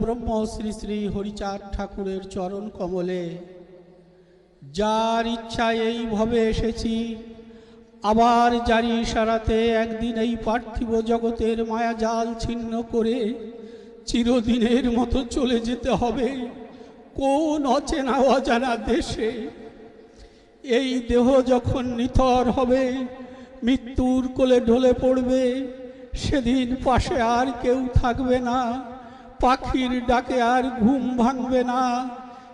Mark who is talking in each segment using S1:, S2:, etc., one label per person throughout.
S1: ব্রহ্ম শ্রী শ্রী হরিচাঁদ ঠাকুরের চরণ কমলে। যার ইচ্ছায় এইভাবে এসেছি, আবার জারি সারাতে একদিন এই পার্থিব জগতের মায়াজাল ছিন্ন করে চিরদিনের মতো চলে যেতে হবে কোন অচেনা অজানা দেশে। এই দেহ যখন নিথর হবে, মৃত্যুর কোলে ঢলে পড়বে, সেদিন পাশে আর কেউ থাকবে না। পাখির ডাকে আর ঘুম ভাঙবে না।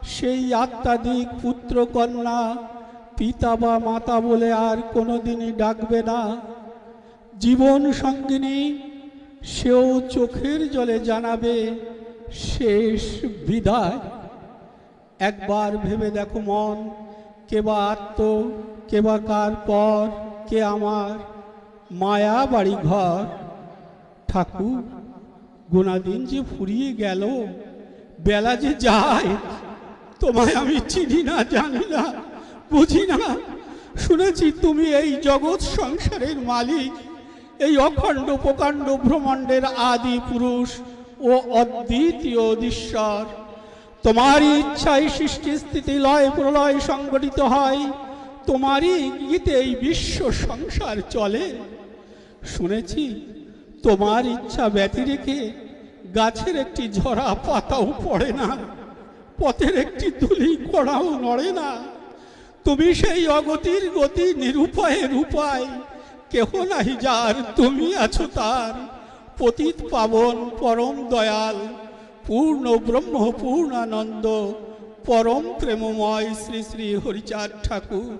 S1: সেই আত্মাদিক পুত্র কন্যা পিতা বা মাতা বলে আর কোনোদিনই ডাকবে না। জীবন সঙ্গিনী, সেও চোখের জলে জানাবে শেষ বিদায়। একবার ভেবে দেখো মন, কে বা আত্ম, কে বা কার পর, কে আমার মায়া বাড়ি ঘর। ঠাকুর। গোনাদিন যে ফুরিয়ে গেল। বেলা যে যায়, তোমায় আমি চিনি না, জানি না, বুঝি না। শুনেছি তুমি এই জগৎ সংসারের মালিক, এই অখণ্ড প্রকাণ্ড ব্রহ্মাণ্ডের আদি পুরুষ ও অদ্বিতীয় ঈশ্বর তোমারই ইচ্ছায় সৃষ্টি স্থিতি লয় প্রলয় সংগঠিত হয়, তোমারই গীতে এই বিশ্ব সংসার চলে। শুনেছি তোমার ইচ্ছা ব্যতি রেখে গাছের একটি ঝরা পাতাও পড়ে না, পথের একটি তুলি কড়াও নড়ে না। তুমি সেই অগতির গতি নিরুপায়ের উপায় কেহ নাহি যার, তুমি আছো তার। পতিত পাবন, পরম দয়াল, পূর্ণ ব্রহ্ম, পূর্ণানন্দ, পরম প্রেমময় শ্রী শ্রী হরিচাঁদ ঠাকুর,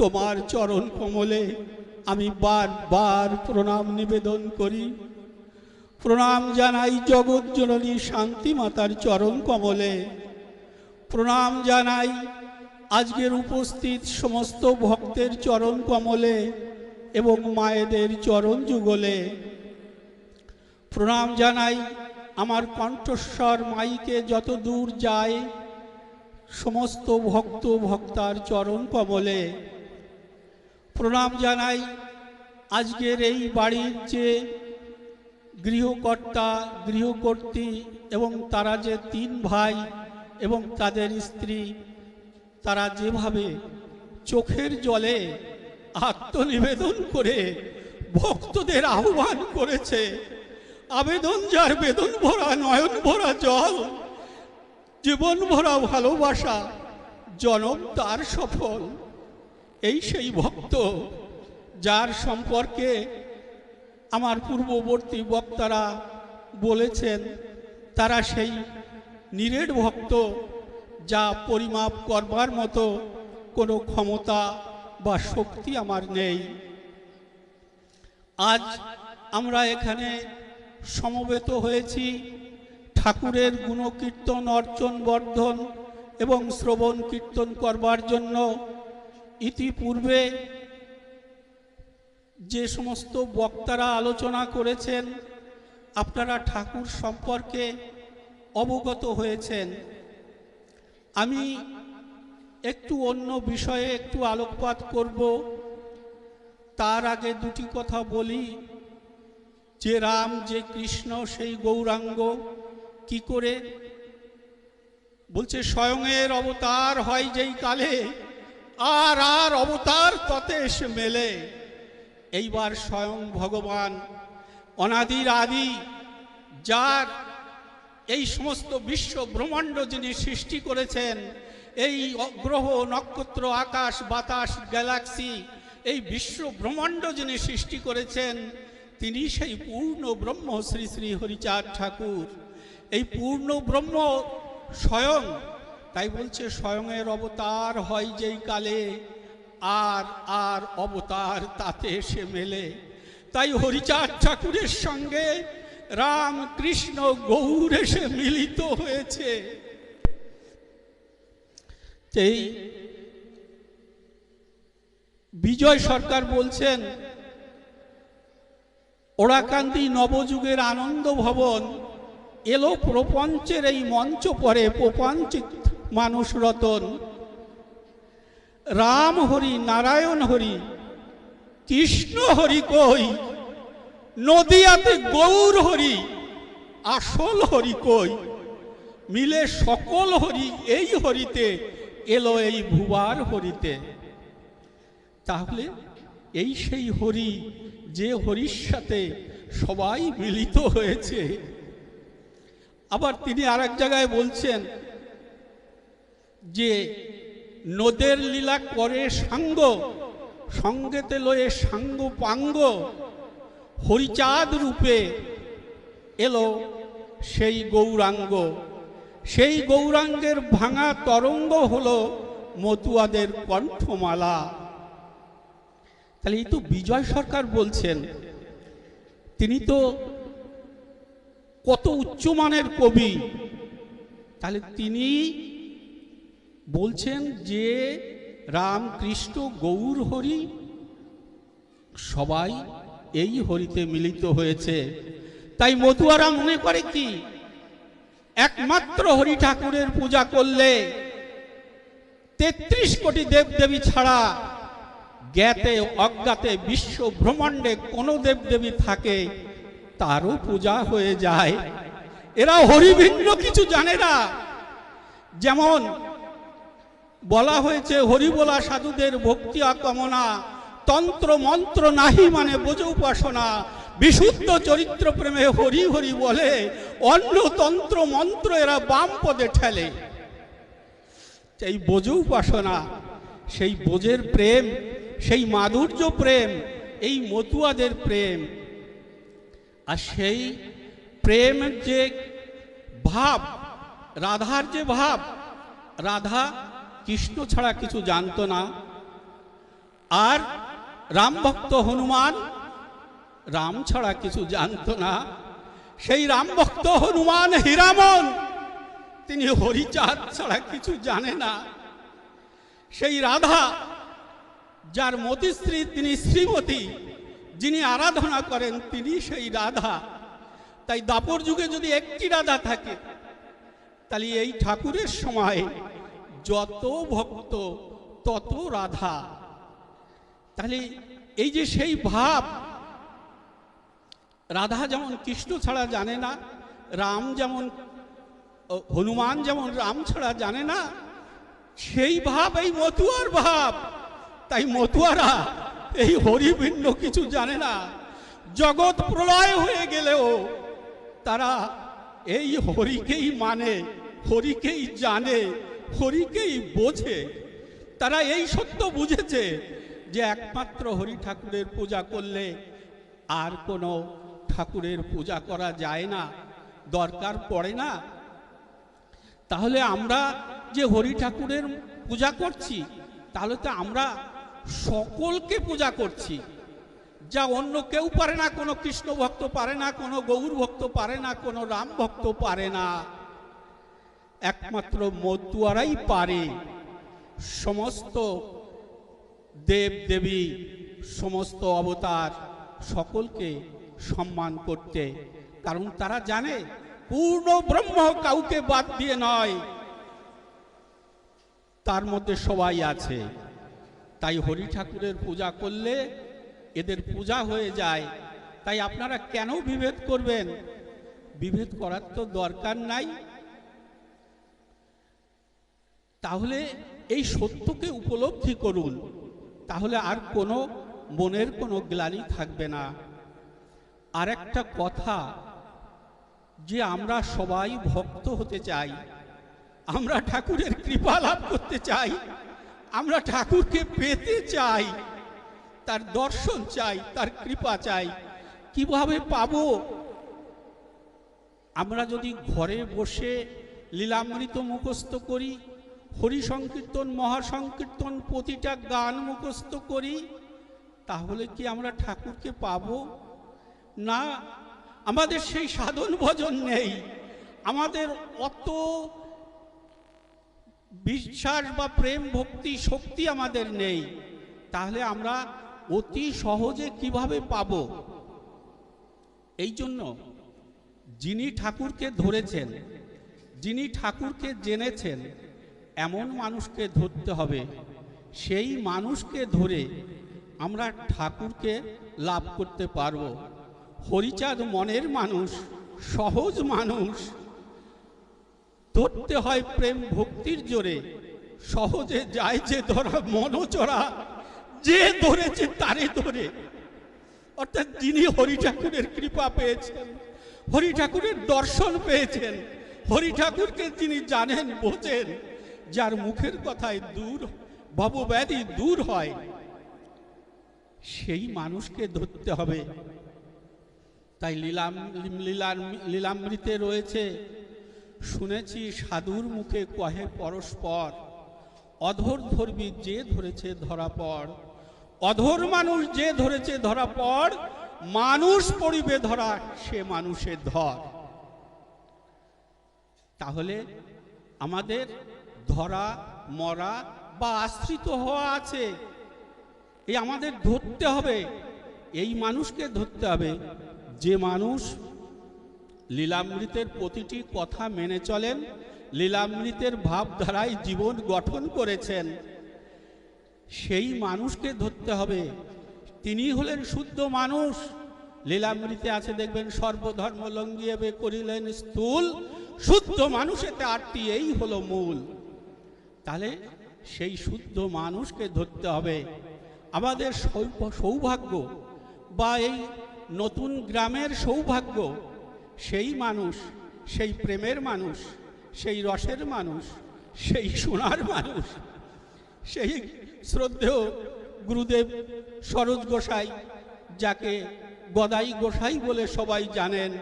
S1: তোমার চরণ কমলে আমি বারবার প্রণাম নিবেদন করি। প্রণাম জানাই জগৎ জননী শান্তি মাতার চরণ কমলে। প্রণাম জানাই আজকের উপস্থিত সমস্ত ভক্তের চরণ কমলে এবং মায়েদের চরণ যুগলে। প্রণাম জানাই আমার কণ্ঠস্বর মাইকে যত দূর যায়, সমস্ত ভক্ত ভক্তার চরণ কমলে। প্রণাম জানাই আজকের এই বাড়ির যে গৃহকর্তা, গৃহকর্ত্রী এবং তারা যে তিন ভাই এবং তাদের স্ত্রী, তারা যেভাবে চোখের জলে আত্মনিবেদন করে ভক্তদের আহ্বান করেছে, আবেদন যার বেদন ভরা, নয়ন ভরা জল, জীবন ভরা ভালোবাসা, জনম তার সফল। এই সেই ভক্ত যার সম্পর্কে আমার পূর্ববর্তী বক্তারা বলেছেন, তারা সেই নিরেট ভক্ত যা পরিমাপ করবার মতো কোনো ক্ষমতা বা শক্তি আমার নেই। আজ আমরা এখানে সমবেত হয়েছি ঠাকুরের গুণকীর্তন, অর্চন, বর্ধন এবং শ্রবণ কীর্তন করবার জন্য। ইতিপূর্বে যে সমস্ত বক্তারা আলোচনা করেছেন, আপনারা ঠাকুর সম্পর্কে অবগত হয়েছেন। আমি একটু অন্য বিষয়ে একটু আলোকপাত করব। তার আগে দুটি কথা বলি। যে রাম, যে কৃষ্ণ, সেই গৌরাঙ্গ কি করে বলছে স্বয়ংয়ের অবতার হয় যেই কালে আর আর অবতার ততে এসে মেলে। এইবার স্বয়ং ভগবান অনাদির আদি, যার এই সমস্ত বিশ্ব ব্রহ্মাণ্ড যিনি সৃষ্টি করেছেন, এই গ্রহ নক্ষত্র, আকাশ, বাতাস, গ্যালাক্সি, এই বিশ্ব ব্রহ্মাণ্ড যিনি সৃষ্টি করেছেন, তিনি সেই পূর্ণ ব্রহ্ম শ্রী শ্রী হরিচাঁদ ঠাকুর। এই পূর্ণ ব্রহ্ম স্বয়ং তাই বলছে স্বয়ংয়ের অবতার হয় যেই কালে, আর আর অবতার তাতে এসে মেলে। তাই হরিচাঁদ ঠাকুরের সঙ্গে রাম কৃষ্ণ গৌর এসে মিলিত হয়েছে। এই বিজয় সরকার বলছেন, ওড়াকান্দি নবযুগের আনন্দ ভবন এলো প্রপঞ্চের এই মঞ্চ পরে, প্রপঞ্চিত মানুষ রতন। রাম হরি, নারায়ণ হরি, কৃষ্ণ হরি কই? নদিয়াতে গৌর হরি, আসল হরি কই? মিলে সকল হরি এই হরিতে, এলো এই ভুবার হরিতে। তাহলে এই সেই হরি, যে হরির সাথে সবাই মিলিত হয়েছে। আবার তিনি আর এক জায়গায় বলছেন যে নদের লীলা করে সাঙ্গ, সঙ্গেতে লয়ে সাঙ্গ পাঙ্গ, হরিচাঁদ রূপে এলো সেই গৌরাঙ্গ। সেই গৌরাঙ্গের ভাঙা তরঙ্গ হলো মতুয়াদের কণ্ঠমালা। তাহলে এই তো বিজয় সরকার বলছেন, তিনি তো কত উচ্চমানের কবি, তাহলে তিনি বলছেন যে রামকৃষ্ণ গৌর হরি সবাই এই হরিতে মিলিত হয়েছে। তাই মতুয়ারা মনে করে কি? একমাত্র হরি ঠাকুরের পূজা করলে তেত্রিশ কোটি দেবদেবী ছাড়া জ্ঞাতে অজ্ঞাতে বিশ্ব ব্রহ্মাণ্ডে কোনো দেবদেবী থাকে, তারও পূজা হয়ে যায়। এরা হরিভিন্ন কিছু জানে না। যেমন বলা হয়েছে, হরিবোলা সাধুদের ভক্তি কামনা তন্ত্র মন্ত্র নাহি মানে বোঝ উপাসনা, বিশুদ্ধ চরিত্র প্রেমে হরি হরি বলে, অন্য তন্ত্র মন্ত্র এরা বাম পদে ঠেলে। এই বোঝ উপাসনা, সেই বোঝের প্রেম, সেই মাধুর্য প্রেম, এই মতুয়াদের প্রেম, আর সেই প্রেম যে ভাব, রাধার যে ভাব, রাধা কৃষ্ণ ছাড়া কিছু জানতো না। আর রাম ভক্ত হনুমান রাম ছাড়া কিছু জানতো না। সেই রাম ভক্ত হনুমান হীরামন, তিনি হরিচাঁদ ছাড়া কিছু জানে না। সেই রাধা, যার মতিশ্রী তিনি শ্রীমতী, যিনি আরাধনা করেন তিনি সেই রাধা। তাই দাপর যুগে যদি একটি রাধা থাকে, তাহলে এই ঠাকুরের সময় যত ভক্ত, তত রাধা। তাহলে এই যে সেই ভাব, রাধা যেমন কৃষ্ণ ছাড়া জানে না, রাম যেমন হনুমান যেমন রাম ছাড়া জানে না, সেই ভাব, এই মতুয়ার ভাব, তাই মতুয়ারা এই হরি ভিন্ন কিছু জানে না। জগৎ প্রলয় হয়ে গেলেও তারা এই হরিকেই মানে হরিকেই জানে। হরিকেই বোঝে। তারা এই সত্য বুঝেছে যে একমাত্র হরি ঠাকুরের পূজা করলে আর কোনো ঠাকুরের পূজা করা যায় না, দরকার পড়ে না। তাহলে আমরা যে হরি ঠাকুরের পূজা করছি, তাহলে তো আমরা সকলকে পূজা করছি। যা অন্য কেউ পারে না, কোনো কৃষ্ণ ভক্ত পারে না, কোনো গৌর ভক্ত পারে না, কোনো রাম ভক্ত পারে না। একমাত্র মতুয়ারাই পারে। সমস্ত দেব দেবী সমস্ত অবতার সকলকে সম্মান করতে। কারণ তারা জানে, পূর্ণ ব্রহ্ম কাউকে বাদ দিয়ে নয়। তার মধ্যে সবাই আছে। তাই হরি ঠাকুরের পূজা করলে এদের পূজা হয়ে যায়। তাই আপনারা কেন বিভেদ করবেন? বিভেদ করার তো দরকার নাই। তাহলে এই সত্যকে উপলব্ধি করুন। তাহলে আর কোনো মনের কোনো গ্লানি থাকবে না। আর একটা কথা, যে আমরা সবাই ভক্ত হতে চাই, আমরা ঠাকুরের কৃপা লাভ করতে চাই, আমরা ঠাকুরকে পেতে চাই, তার দর্শন চাই, তার কৃপা চাই, কীভাবে পাবো? আমরা যদি ঘরে বসে লীলামৃত মুখস্থ করি হরি সংকীর্তন মহাসংকীর্তন প্রতিটা গান মুখস্থ করি, তাহলে কি আমরা ঠাকুরকে পাব? না, আমাদের সেই সাধন ভজন নেই। আমাদের অত বিশ্বাস বা প্রেম, ভক্তি, শক্তি আমাদের নেই। তাহলে আমরা অতি সহজে কীভাবে পাব? এই জন্য যিনি ঠাকুরকে ধরেছেন, যিনি ঠাকুরকে জেনেছেন এমন মানুষকে ধরতে হবে। সেই মানুষকে ধরে আমরা ঠাকুরকে লাভ করতে পারব। হরিচাঁদ মনের মানুষ, সহজ মানুষ। ধরতে হয় প্রেম ভক্তির জোরে। সহজে যায় যে ধরা মনোচরা যে ধরেছে তারে ধরে। অর্থাৎ যিনি হরি ঠাকুরের কৃপা পেয়েছেন হরি ঠাকুরের দর্শন পেয়েছেন হরি ঠাকুরকে তিনি জানেন, বোঝেন যার মুখের কথায় দূর ভবব্যাধি দূর হয়, সেই মানুষকে ধরতে হবে। তাই লীলাম লীলামৃতে রয়েছে, শুনেছি সাধুর মুখে কহে পরস্পর, অধর ধরবি যে ধরেছে ধরা পড়, অধর মানুষ যে ধরেছে ধরা পড়, মানুষ পড়িবে ধরা সে মানুষের ধর। তাহলে আমাদের ধরা, মরা বা আশ্রিত হওয়া আছে। এই আমাদের ধরতে হবে। এই মানুষকে ধরতে হবে। যে মানুষ লীলামৃতের প্রতিটি কথা মেনে চলেন, লীলামৃতের ভাবধারায় জীবন গঠন করেছেন, সেই মানুষকে ধরতে হবে। তিনি হলেন শুদ্ধ মানুষ। লীলামৃতে আছে, দেখবেন, সর্বধর্ম লঙ্গিয়েবে করিলেন স্থূল। শুদ্ধ মানুষেতে আটটি, এই হলো মূল। তাহলে সেই শুদ্ধ মানুষকে ধরতে হবে। আমাদের সৌভ- সৌভাগ্য বা এই নতুন গ্রামের সৌভাগ্য, সেই মানুষ, সেই প্রেমের মানুষ, সেই রসের মানুষ, সেই সোনার মানুষ, সেই শ্রদ্ধেয় গুরুদেব সরোজ গোসাই, যাকে গদাই গোসাই বলে সবাই জানেন,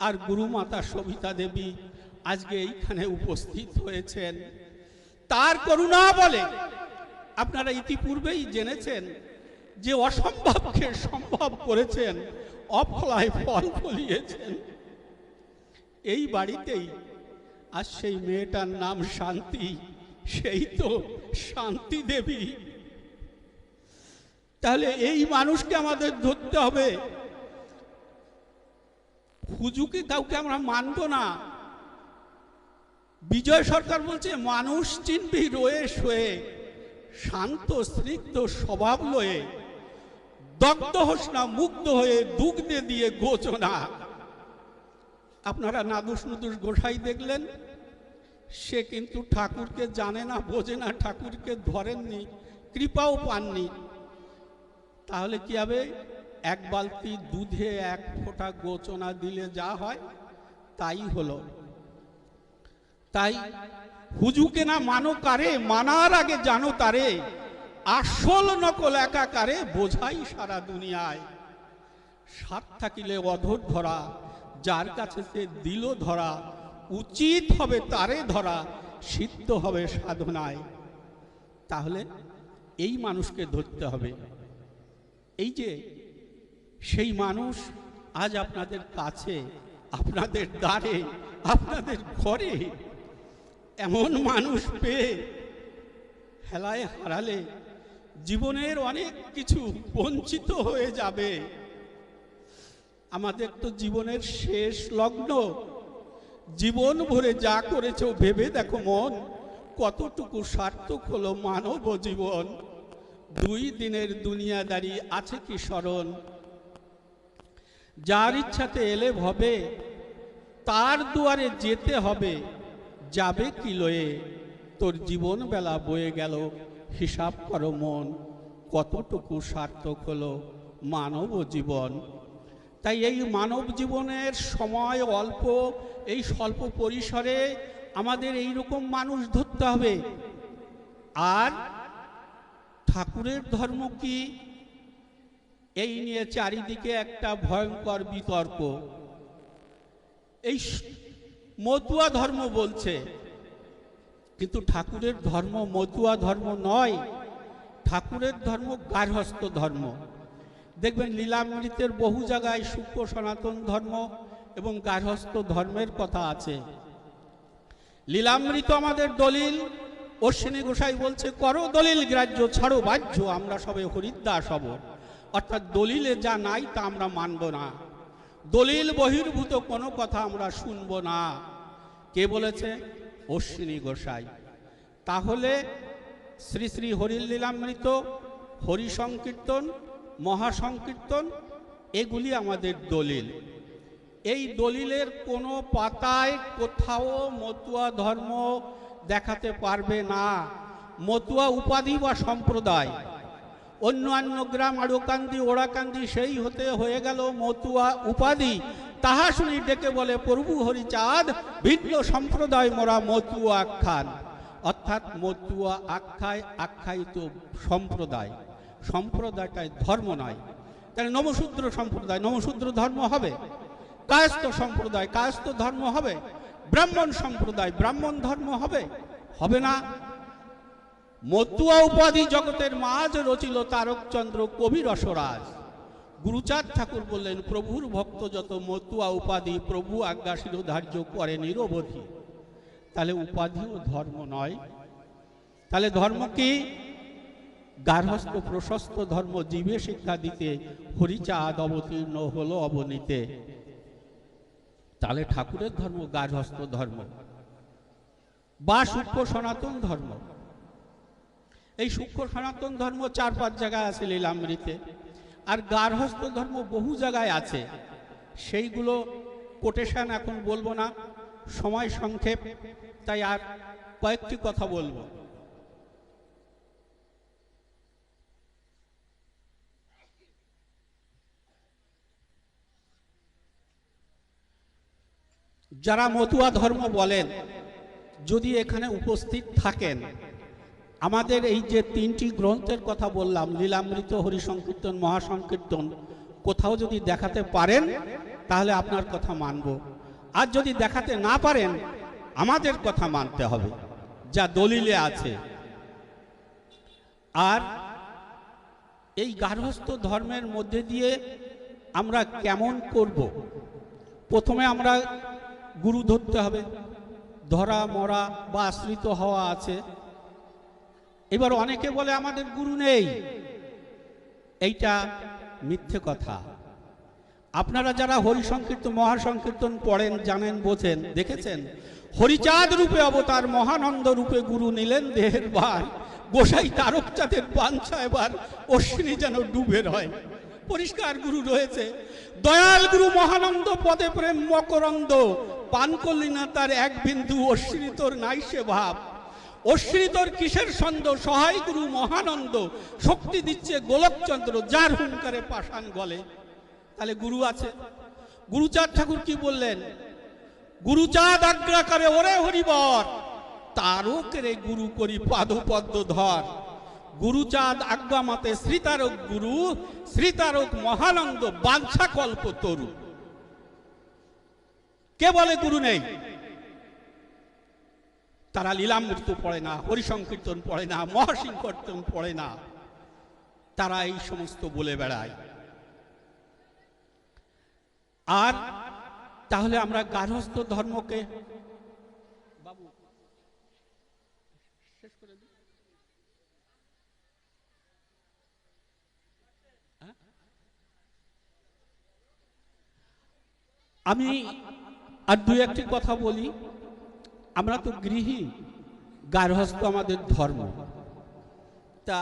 S1: আর গুরুমাতা সবিতা দেবী আজকে এইখানে উপস্থিত হয়েছেন। তার করুণা বলে। আপনারা ইতিপূর্বেই জেনেছেন যে অসম্ভবকে সম্ভব করেছেন অফলায় ফল ফলিয়েছেন। এই বাড়িতেই আর সেই মেয়েটার নাম শান্তি, সেই তো শান্তি দেবী। তাহলে এই মানুষকে আমাদের ধরতে হবে। হুজুকে কাউকে আমরা মানব না। বিজয় সরকার বলছে, মানুষ চিনবি রয়ে শোয়ে, শান্ত, স্নিগ্ধ স্বভাব লয়ে, দগ্ধ হোস না, মুগ্ধ হয়ে দুগ্ধে দিয়ে গোচনা। আপনারা নাদুস নুদুস গোসাই দেখলেন, সে কিন্তু ঠাকুরকে জানে না, বোঝে না, ঠাকুরকে ধরেননি, কৃপাও পাননি। তাহলে কি হবে? এক বালতি দুধে এক ফোঁটা গোচনা দিলে যা হয়, তাই হলো। তাই হুজুকে না মানো কারে, মানার আগে জানো তারে। আসল নকল একাকারে বোঝাই সারা দুনিয়ায়। সাত থাকিলে অধর ধরা, যার কাছে সে দিল ধরা, উচিত হবে তারে ধরা, সিদ্ধ হবে সাধনায়। তাহলে এই মানুষকে ধরতে হবে। এই যে সেই মানুষ আজ আপনাদের কাছে, আপনাদের দ্বারে, আপনাদের ঘরে এমন মানুষ পেয়ে হেলায় হারালে জীবনের অনেক কিছু বঞ্চিত হয়ে যাবে। আমাদের তো জীবনের শেষ লগ্ন। জীবন ভরে যা করেছ ভেবে দেখো মন, কতটুকু সার্থক হলো মানব জীবন। দুই দিনের দুনিয়াদারি আছে কি স্মরণ? যার ইচ্ছাতে এলে হবে, তার দুয়ারে যেতে হবে। যাবে কি লয়ে? তোর জীবন বেলা বয়ে গেল, হিসাব করো মন, কতটুকু সার্থক হলো মানব জীবন। তাই এই মানব জীবনের সময় অল্প, এই স্বল্প পরিসরে আমাদের এই রকম মানুষ ধরতে হবে। আর ঠাকুরের ধর্ম কি? এই নিয়ে চারিদিকে একটা ভয়ঙ্কর বিতর্ক। এই মতুয়া ধর্ম বলছে। কিন্তু ঠাকুরের ধর্ম মতুয়া ধর্ম নয়। ঠাকুরের ধর্ম গার্হস্থ ধর্ম। দেখবেন লীলামৃতের বহু জায়গায় সূক্ষ্ম সনাতন ধর্ম এবং গার্হস্থ ধর্মের কথা আছে। লীলামৃত আমাদের দলিল। অশ্বিনী গোসাই বলছে, করো দলিল গ্রাহ্য, ছাড়ো বাহ্য, আমরা সবে হরিদ্দাস হব অর্থাৎ দলিলে যা নাই তা আমরা মানব না। দলিল বহির্ভূত কোনো কথা আমরা শুনব না। কে বলেছে? অশ্বিনী গোসাই। তাহলে শ্রী শ্রী হরির লীলামৃত হরি সংকীর্তন মহাসংকীর্তন, এগুলি আমাদের দলিল। এই দলিলের কোনো পাতায় কোথাও মতুয়া ধর্ম দেখাতে পারবে না। মতুয়া উপাধি বা সম্প্রদায়। অন্যান্য গ্রাম আড়কান্দি, ওড়াকান্দি সেই হতে হয়ে গেল মতুয়া উপাধি। তাহা শুনি ডেকে বলে, প্রভু হরিচাঁদ, ভিন্ন সম্প্রদায় মোরা মতুয়া আখ্যান। অর্থাৎ মতুয়া আখ্যায় আখ্যায়িত সম্প্রদায়। সম্প্রদায়টাই ধর্ম নয়। তাহলে নমশূদ্র সম্প্রদায় নমশূদ্র ধর্ম হবে? কায়স্ত সম্প্রদায়, কায়স্থ ধর্ম হবে? ব্রাহ্মণ সম্প্রদায়, ব্রাহ্মণ ধর্ম হবে? হবে না। মতুয়া উপাধি জগতের মাঝ রচিল তারকচন্দ্র কবি রসরাজ। গুরুচাঁদ ঠাকুর বললেন, প্রভুর ভক্ত যত মতুয়া উপাধি, প্রভু আজ্ঞা ধার্য করে নিরবধি। তাহলে উপাধি ও ধর্ম নয়। তাহলে ধর্ম কি? গার্হস্থ, প্রশস্ত ধর্ম, জীবে শিক্ষা দিতে, হরিচাঁদ অবতীর্ণ হলো অবনীতে। তাহলে ঠাকুরের ধর্ম, গার্হস্থ ধর্ম। বা সূক্ষ্ম সনাতন ধর্ম। এই সূক্ষ্ম সনাতন ধর্ম চার পাঁচ জায়গায় আছে লীলামৃতে। আর গার্হস্থ ধর্ম বহু জায়গায় আছে। সেইগুলো কোটেশন এখন বলব না। সময় সংক্ষেপ, তাই আর কয়েকটি কথা বলব। যারা মতুয়া ধর্ম বলেন, যদি এখানে উপস্থিত থাকেন আমাদের এই যে তিনটি গ্রন্থের কথা বললাম, লীলামৃত, হরিসংকীর্তন, মহাসংকীর্তন, কোথাও যদি দেখাতে পারেন, তাহলে আপনার কথা মানব। আর যদি দেখাতে না পারেন, আমাদের কথা মানতে হবে, যা দলিলে আছে। আর এই গার্হস্থ ধর্মের মধ্যে দিয়ে আমরা কেমন করব? প্রথমে আমরা গুরু ধরতে হবে। ধরা, মরা বা আশ্রিত হওয়া আছে। এবার অনেকে বলে আমাদের গুরু নেই। এইটা মিথ্যে কথা। আপনারা যারা হরি সংকীর্তন, মহাসংকীর্তন পড়েন, জানেন, বোঝেন, দেখেছেন, হরিচাঁদ রূপে অবতার, মহানন্দ রূপে গুরু নিলেন দেহের বার গোসাই তারকচাঁদের বাঞ্ছা এবার অশ্বিনী যেন ডুবে রয়। পরিষ্কার গুরু রয়েছে। দয়াল গুরু মহানন্দ পদে প্রেম মকরন্দ। পান করলি না তার এক বিন্দু, অশ্বিনী তোর নাই সে ভাব। অশ্রিতর কিসের ছন্দ? সহায় গুরু মহানন্দ। শক্তি দিচ্ছে গোলকচন্দ্র, যার হুঙ্কারে পাষাণ গলে। তাহলে গুরু আছে। গুরুচাঁদ ঠাকুর কি বললেন? গুরুচাঁদ আজ্ঞা করে ওরে হরিবর, তারও কেরে গুরু করি পাদপদ্ম ধর। গুরুচাঁদ আজ্ঞা মতে শ্রীতারক গুরু শ্রীতারক মহানন্দ বাঞ্ছা কল্প তরু। কে বলে গুরু নেই? তারা লীলামৃত্যু পড়ে না, হরিসংকীর্তন পড়ে না মহাসংকীর্তন পড়ে না। তারা এই সমস্ত বলে বেড়ায়। আর তাহলে আমরা গার্হস্থ ধর্মকে হ্যাঁ? আমি আর দু একটি কথা বলি। আমরা তো গৃহী গার্হস্থ আমাদের ধর্ম। তা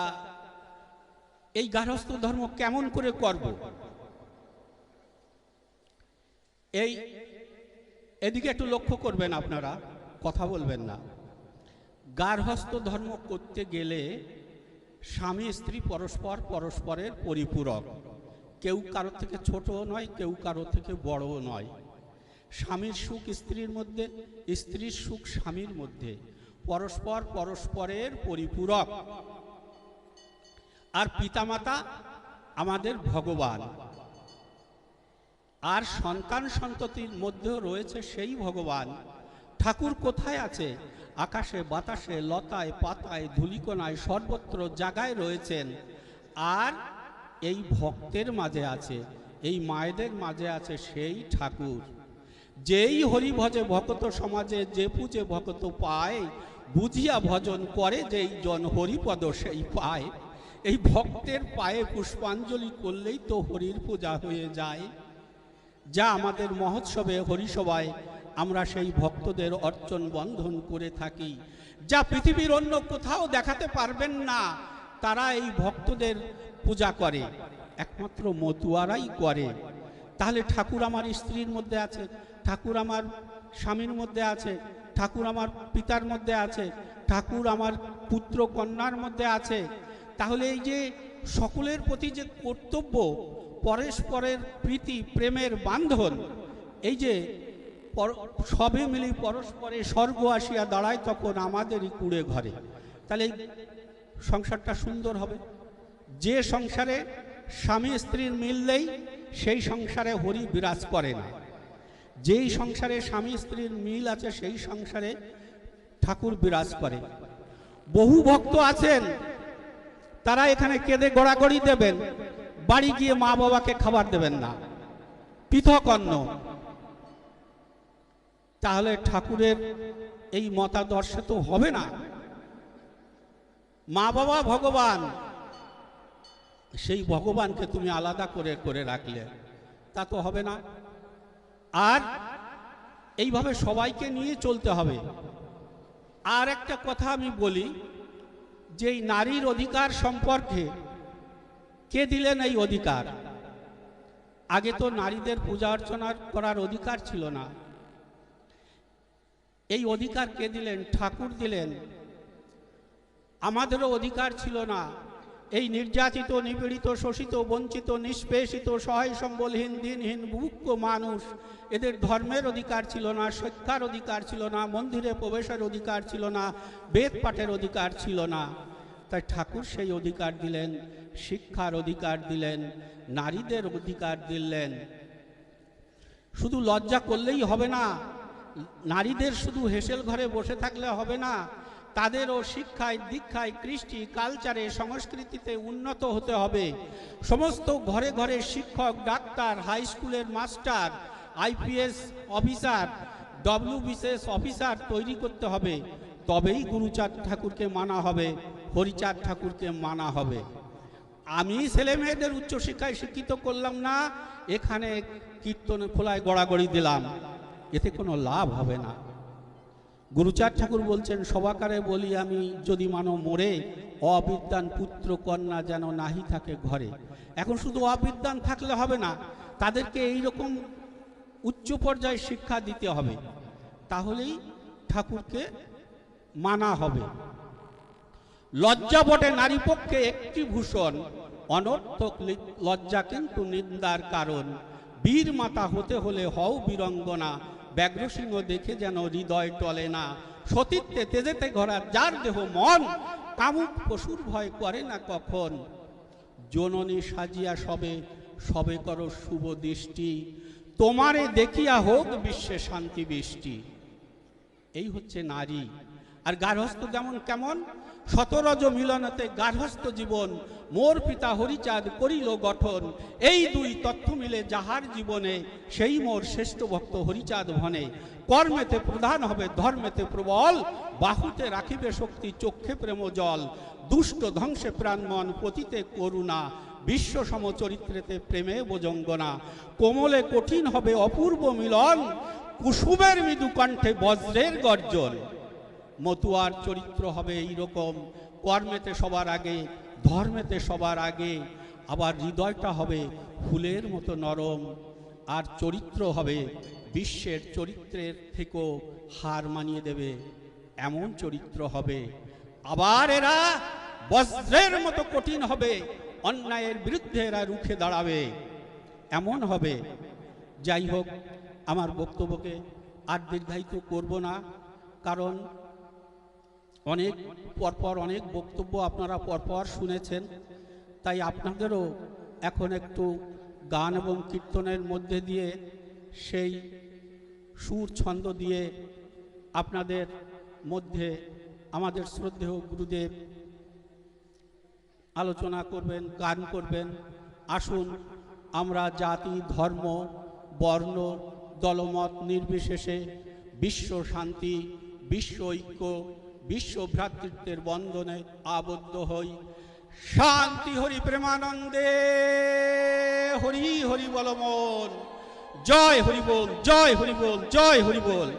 S1: এই গার্হস্থ ধর্ম কেমন করে করব? এই, এদিকে একটু লক্ষ্য করবেন আপনারা, কথা বলবেন না। গার্হস্থ ধর্ম করতে গেলে স্বামী, স্ত্রী পরস্পর পরস্পরের পরিপূরক। কেউ কারোর থেকে ছোট নয়, কেউ কারোর থেকে বড়ও নয়। স্বামীর সুখ স্ত্রীর মধ্যে, স্ত্রীর সুখ স্বামীর মধ্যে। পরস্পর পরস্পরের পরিপূরক। আর পিতামাতা আমাদের ভগবান। আর সন্তান সন্ততির মধ্যেও রয়েছে সেই ভগবান। ঠাকুর কোথায় আছে? আকাশে, বাতাসে, লতায়, পাতায়, ধুলিকোনায় সর্বত্র জায়গায় রয়েছেন। আর এই ভক্তের মাঝে আছে, এই মায়েদের মাঝে আছে সেই ঠাকুর। যেই হরি ভজে ভকত সমাজে যে পুজে ভকত পায়, বুঝিয়া ভজন করে যেই জন হরিপদ সেই পায়। এই ভক্তের পায়ে পুষ্পাঞ্জলি করলেই তো হরির পূজা হয়ে যায়। যা আমাদের মহোৎসবে হরিসভায় আমরা সেই ভক্তদের অর্চন বন্ধন করে থাকি। যা পৃথিবীর অন্য কোথাও দেখাতে পারবেন না, তারা এই ভক্তদের পূজা করে। একমাত্র মতুয়ারাই করে। তাহলে ঠাকুর আমার স্ত্রীর মধ্যে আছে। ঠাকুর আমার স্বামীর মধ্যে আছে, ঠাকুর আমার পিতার মধ্যে আছে, ঠাকুর আমার পুত্র কন্যার মধ্যে আছে। তাহলে এই যে সকলের প্রতি যে কর্তব্য, পরস্পরের প্রীতি, প্রেমের বান্ধন, এই যে সবে মিলি পরস্পরে স্বর্গ আসিয়া দাঁড়ায় তখন আমাদেরই কুড়ে ঘরে। তাহলে সংসারটা সুন্দর হবে। যে সংসারে স্বামী স্ত্রীর মিল নেই, সেই সংসারে হরি বিরাজ করে না। যেই সংসারে স্বামী স্ত্রীর মিল আছে, সেই সংসারে ঠাকুর বিরাজ করে। বহু ভক্ত আছেন, তারা এখানে কেঁদে গড়াগড়ি দেবেন, বাড়ি গিয়ে মা বাবাকে খাবার দেবেন না। পৃথক অন্ন। তাহলে ঠাকুরের এই মতাদর্শে তো হবে না। মা বাবা ভগবান, সেই ভগবানকে তুমি আলাদা করে করে রাখলে, তা তো হবে না। আর এইভাবে সবাইকে নিয়ে চলতে হবে। আর একটা কথা আমি বলি, যে এই নারীর অধিকার সম্পর্কে কে দিলেন এই অধিকার? আগে তো নারীদের পূজা অর্চনা করার অধিকার ছিল না। এই অধিকার কে দিলেন? ঠাকুর দিলেন। আমাদেরও অধিকার ছিল না। এই নির্যাতিত, নিপীড়িত, শোষিত, বঞ্চিত, নিষ্পেষিত সহায় সম্বলহীন দিনহীন বুক্ষ মানুষ, এদের ধর্মের অধিকার ছিল না শিক্ষার অধিকার ছিল না, মন্দিরে প্রবেশের অধিকার ছিল না, বেদ পাঠের অধিকার ছিল না। তাই ঠাকুর সেই অধিকার দিলেন, শিক্ষার অধিকার দিলেন, নারীদের অধিকার দিলেন। শুধু লজ্জা করলেই হবে না, নারীদের শুধু হেসেল ঘরে বসে থাকলে হবে না তাদেরও শিক্ষায়, দীক্ষায়, কৃষ্টি কালচারে সংস্কৃতিতে উন্নত হতে হবে। সমস্ত ঘরে ঘরে শিক্ষক, ডাক্তার হাই স্কুলের মাস্টার আইপিএস অফিসার ডব্লিউ বিশেষ অফিসার তৈরি করতে হবে। তবেই গুরুচাঁদ ঠাকুরকে মানা হবে, হরিচাঁদ ঠাকুরকে মানা হবে। আমি ছেলে মেয়েদের উচ্চশিক্ষায় শিক্ষিত করলাম না, এখানে কীর্তনে খোলায় গড়াগড়ি দিলাম। এতে কোনো লাভ হবে না। গুরুচাঁদ ঠাকুর বলছেন, সবাকারে বলি আমি, যদি মানো মোরে, অবিদ্যান পুত্র কন্যা যেন নাহি থাকে ঘরে। এখন শুধু অবিদ্যান থাকলে হবে না, তাদেরকে এই রকম উচ্চ পর্যায়ে শিক্ষা দিতে হবে। তাহলেই ঠাকুরকে মানা হবে। লজ্জা বটে নারী পক্ষে একটি ভূষণ, অনর্থক লজ্জা কিন্তু নিন্দার কারণ। বীর মাতা হতে হলে হও বীরঙ্গনা ব্যাঘ্রসিংহ দেখে যেন হৃদয় টলে না। সতীত্বে তেজেতে ঘরা যার দেহ মন, কামুক পশুর ভয় করে না কখন। জননী সাজিয়া সবে সবে করো শুভ দৃষ্টি। তোমারে দেখিয়া হোক বিশ্বে শান্তি বৃষ্টি। এই হচ্ছে নারী। আর গার্হস্থ যেমন কেমন শতরজ মিলনতে গার্হস্থ জীবন, মোর পিতা হরিচাঁদ করিল গঠন। এই দুই তথ্য মিলে যাহার জীবনে, সেই মোর শ্রেষ্ঠ ভক্ত হরিচাঁদ ভনে। কর্মেতে প্রধান হবে, ধর্মেতে প্রবল, বাহুতে রাখিবে শক্তি, চক্ষে প্রেম জল। দুষ্ট ধ্বংসে প্রাণমন পতিতে করুণা। বিশ্ব সমচরিত্রেতে প্রেমে বোজঙ্গনা কোমলে কঠিন হবে অপূর্ব মিলন, কুসুমের মৃদু কণ্ঠে বজ্রের গর্জন। মতুয়ার চরিত্র হবে এই রকম কর্মেতে সবার আগে, ধর্মেতে সবার আগে, আবার হৃদয়টা হবে ফুলের মতো নরম, আর চরিত্র হবে বিশ্বের চরিত্রের থেকেও হার মানিয়ে দেবে। এমন চরিত্র হবে। আবার এরা বজ্রের মতো কঠিন হবে, অন্যায়ের বিরুদ্ধে এরা রুখে দাঁড়াবে। এমন হবে। যাই হোক, আমার বক্তব্যকে আর দীর্ঘায়িত করব না, কারণ অনেক পরপর অনেক বক্তব্য আপনারা পরপর শুনেছেন। তাই আপনাদেরও এখন একটু গান এবং কীর্তনের মধ্যে দিয়ে সেই সুর ছন্দ দিয়ে আপনাদের মধ্যে আমাদের শ্রদ্ধেয় গুরুদেব আলোচনা করবেন, গান করবেন। আসুন আমরা জাতি, ধর্ম, বর্ণ, দলমত নির্বিশেষে বিশ্ব শান্তি, বিশ্ব ঐক্য বিশ্ব ভ্রাতৃত্বের বন্ধনে আবদ্ধ হই। শান্তি হরি প্রেমানন্দে, হরি হরি বলমন জয় হরি বল, জয় হরি বল, জয় হরি বল।